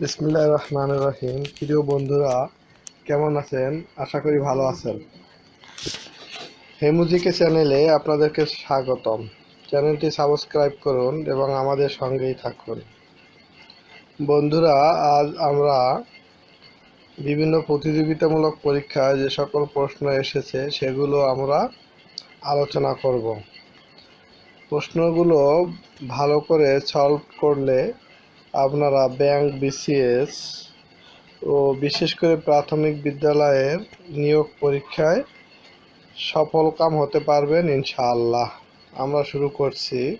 বিসমিল্লাহ রহমান রহিম। প্রিয় বন্ধুরা, কেমন আছেন? আশা করি ভালো আছেন। হেমুজিকে চ্যানেলে আপনাদেরকে স্বাগতম। চ্যানেলটি সাবস্ক্রাইব করুন এবং আমাদের সঙ্গেই থাকুন। বন্ধুরা, আজ আমরা বিভিন্ন প্রতিযোগিতামূলক পরীক্ষায় যে সকল প্রশ্ন এসেছে, সেগুলো আমরা আলোচনা করব। প্রশ্নগুলো ভালো করে সলভ করলে আপনারা ব্যাংক, বিসিএস ও বিশেষ করে প্রাথমিক বিদ্যালয়ের নিয়োগ পরীক্ষায় সফলকাম হতে পারবেন ইনশাআল্লাহ। আমরা শুরু করছি।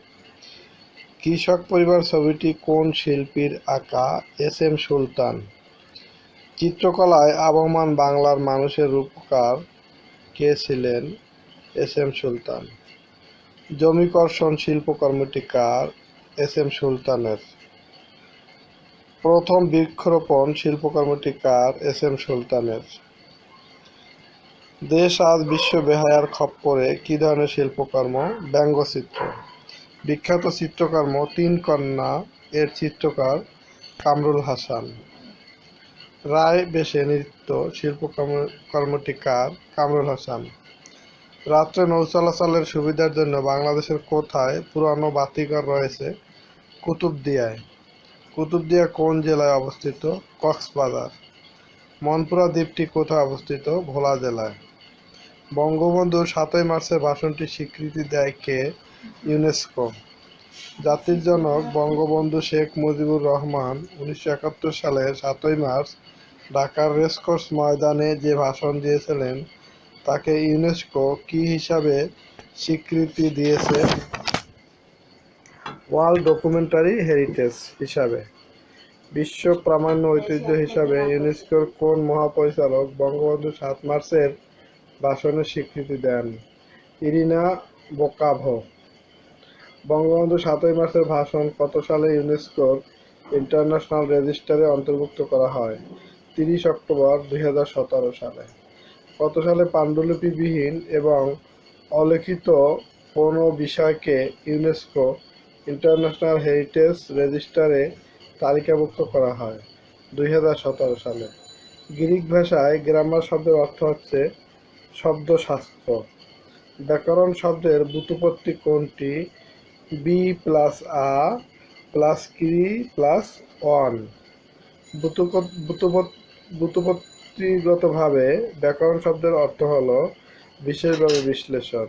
কৃষক পরিবার ছবিটি কোন শিল্পীর আঁকা? এস এম সুলতান। চিত্রকলায় আবহমান বাংলার মানুষের রূপকার কে ছিলেন এস এম সুলতান? জমিকর্ষণ শিল্পকর্মটি কার? এস এম সুলতানের। প্রথম বৃক্ষরোপণ শিল্পকর্মটি কার এস এম সুলতানের। দেশ আজ বিশ্ব বেহায়ার খপ্পরে কী ধরনের শিল্পকর্ম? ব্যঙ্গচিত্র বিখ্যাত চিত্রকর্ম তিন কন্যা এর চিত্রকার কামরুল হাসান। রায় বেশে নৃত্য শিল্পকর্ম কর্মটি কার কামরুল হাসান। রাত্রে নৌ চলাচলের সুবিধার জন্য বাংলাদেশের কোথায় পুরানো বাতিঘর রয়েছে কুতুবদিয়ায়? কুতুবদিয়া কোন জেলায় অবস্থিত? কক্সবাজার। মনপুরা দ্বীপটি কোথায় অবস্থিত? ভোলা জেলায়। বঙ্গবন্ধুর সাতই মার্চের ভাষণটি স্বীকৃতি দেয় কে? ইউনেস্কো। জাতির জনক বঙ্গবন্ধু শেখ মুজিবুর রহমান উনিশশো সালের সাতই মার্চ ঢাকার রেসকোর্স ময়দানে যে ভাষণ দিয়েছিলেন, তাকে ইউনেস্কো কী হিসাবে স্বীকৃতি দিয়েছে? ওয়ার্ল্ড ডকুমেন্টারি হেরিটেজ হিসাবে, বিশ্ব প্রামাণ্য ঐতিহ্য হিসাবে ইউনেস্কোর কোন মহাপরিচালক বঙ্গবন্ধু সাত মার্চের ভাষণের স্বীকৃতি দেন? ইরিনা বোকাভো। বঙ্গবন্ধু সাতই মার্চের ভাষণ কত সালে ইউনেস্কোর ইন্টারন্যাশনাল রেজিস্টারে অন্তর্ভুক্ত করা হয়? তিরিশ অক্টোবর দু হাজার সতেরো সালে। কত সালে পাণ্ডুলিপিবিহীন এবং অলিখিত কোনো বিষয়কে ইউনেস্কো ইন্টারন্যাশনাল হেরিটেজ রেজিস্টারে তালিকাভুক্ত করা হয়, দুই হাজার সতেরো সালে। গ্রিক ভাষায় গ্রামার শব্দের অর্থ হচ্ছে শব্দশাস্ত্র ব্যাকরণ শব্দের বুতুপত্তি কোনটি? বি প্লাস আ প্লাস কি প্লাস ওয়ান বুতুপত্তিগতভাবে ব্যাকরণ শব্দের অর্থ হল বিশেষভাবে বিশ্লেষণ।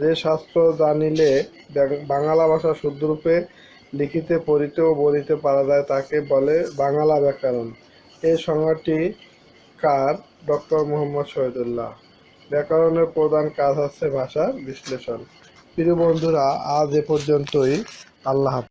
যে শাস্ত্র জানিলে বাংলা ভাষা শুদ্ধরূপে লিখিতে, পড়িতে ও বলিতে পারা যায়, তাকে বলে বাংলা ব্যাকরণ। এই সংজ্ঞাটি কার? ডক্টর মোহাম্মদ শহীদুল্লাহ। ব্যাকরণের প্রধান কাজ হচ্ছে ভাষা বিশ্লেষণ। প্রিয় বন্ধুরা, আজ এ পর্যন্তই। আল্লাহ।